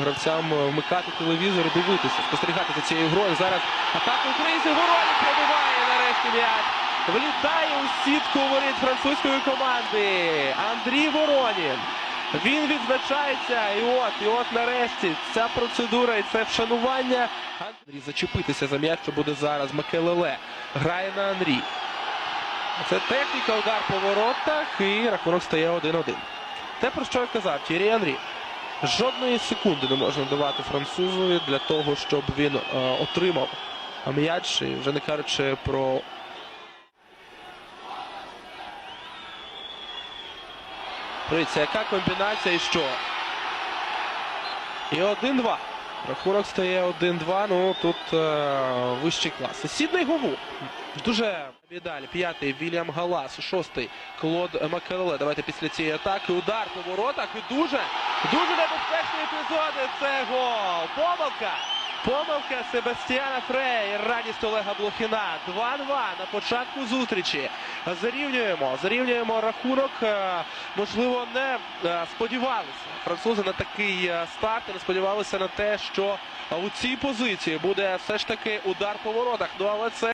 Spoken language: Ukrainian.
гравцям е, вмикати телевізор дивитися, спостерігати за цією грою. Зараз атака українців Воронін пробиває нарешті м'яч. Влітає у сітку воріт французької команди. Андрій Воронін. Він відзначається. І от, і от нарешті ця процедура і це вшанування. Андрій зачепитися за м'яч, що буде зараз. Макелеле грає на Андрій. Це техніка, удар по воротах і рахунок стає 1-1. Те, про що я казав, Тірі Анрі. Жодної секунди не можна давати французові для того, щоб він е, отримав м'яч, вже не кажучи про. Дивіться, яка комбінація і що? І 1-2. Рахунок стає 1-2. Ну тут е, вищий клас. Сідний Гову. Дуже медаль. П'ятий Вільям Галас. Шостий Клод Макелеле. Давайте після цієї атаки. Удар по воротах. І дуже, дуже небезпечний епізод. Це гол. Помилка. Помилка Себастьяна Фрей. Радість Олега Блохіна. 2-2 на початку зустрічі. Зарівнюємо. Зарівнюємо рахунок. Е, Можливо, не е, сподівалися французи на такий е, старт. Не сподівалися на те, що у цій позиції буде все ж таки удар по воротах. Ну але це.